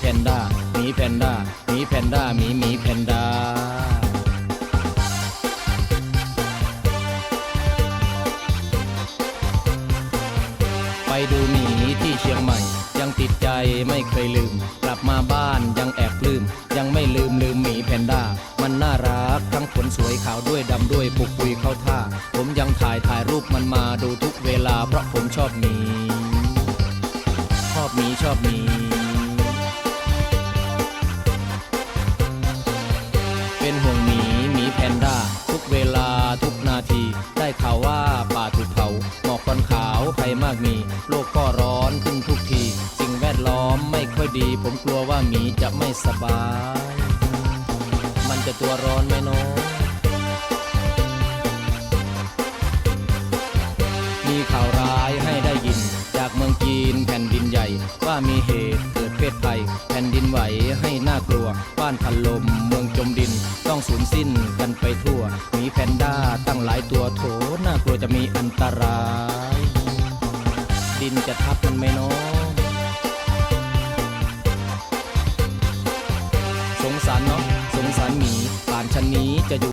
แพนด้าหมีแพนด้าหมีหมีมีแพนด้าไปดูหมีที่เชียงใหม่ ยังติดใจไม่เคยลืม กลับมาบ้านยังแอบลืม ยังไม่ลืมลืมหมีแพนด้า มันน่ารักทั้งขนสวยขาวด้วยดำด้วยปุกปุยเข้าท่า ผมยังถ่ายถ่ายรูปมันมาดูทุกเวลาเพราะผมชอบหมี ชอบหมีชอบหมี โลกก็ร้อนขึ้นทุกที สิ่งแวดล้อมไม่ค่อยดี ผมกลัวว่าหมีจะไม่สบาย มันจะตัวร้อนไหมน้องมีข่าวร้ายให้ได้ยิน จากเมืองจีนแผ่นดินใหญ่ ว่ามีเหตุเกิดเพศภัย แผ่นดินไหวให้น่ากลัว บ้านพันลมเมืองจมดิน ต้องสูญสิ้นกันไปทั่ว มีแพนด้าตั้งหลายตัวโถน่ากลัวจะมีอันตราย จะทับมันไหมน้องสงสารเนาะสงสารหมีป่านชั้นนี้จะอยู่